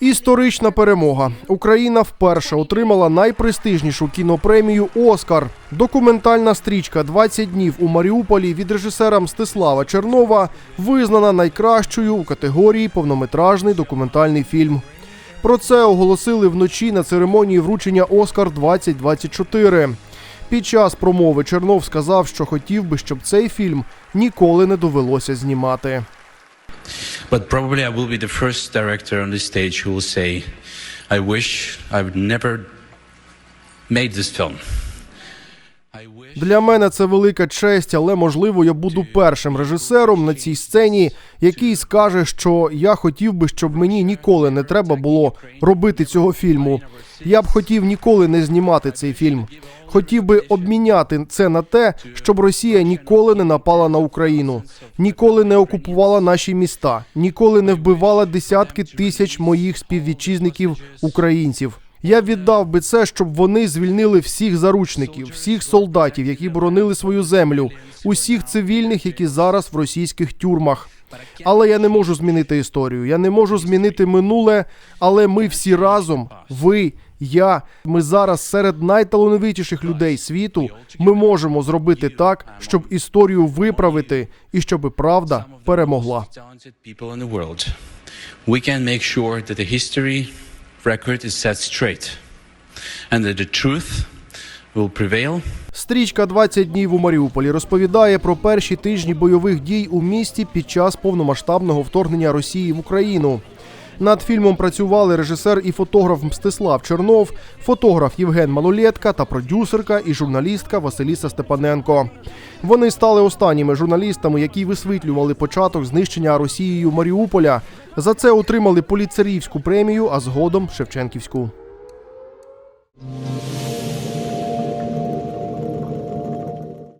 Історична перемога. Україна вперше отримала найпрестижнішу кінопремію Оскар. Документальна стрічка «20 днів у Маріуполі від режисера Мстислава Чернова визнана найкращою у категорії повнометражний документальний фільм. Про це оголосили вночі на церемонії вручення Оскар 2024. Під час промови Чернов сказав, що хотів би, щоб цей фільм ніколи не довелося знімати. But probably I will be the first director on this stage who will say, I wish I would never made this film. Для мене це велика честь, але можливо я буду першим режисером на цій сцені, який скаже, що я хотів би, щоб мені ніколи не треба було робити цього фільму. Я б хотів ніколи не знімати цей фільм. Хотів би обміняти це на те, щоб Росія ніколи не напала на Україну, ніколи не окупувала наші міста, ніколи не вбивала десятки тисяч моїх співвітчизників українців. Я віддав би це, щоб вони звільнили всіх заручників, всіх солдатів, які боронили свою землю, усіх цивільних, які зараз в російських тюрмах. Але я не можу змінити історію. Я не можу змінити минуле. Але ми всі разом, ви, я, ми зараз серед найталановитіших людей світу. Ми можемо зробити так, щоб історію виправити і щоб правда перемогла. We can make sure that the history record is set straight and that the truth will prevail Стрічка «20 днів у Маріуполі розповідає про перші тижні бойових дій у місті під час повномасштабного вторгнення Росії в Україну. Над фільмом працювали режисер і фотограф Мстислав Чернов, фотограф Євген Малолєтка та продюсерка і журналістка Василіса Степаненко. Вони стали останніми журналістами, які висвітлювали початок знищення Росією Маріуполя. За це отримали поліцерівську премію, а згодом Шевченківську.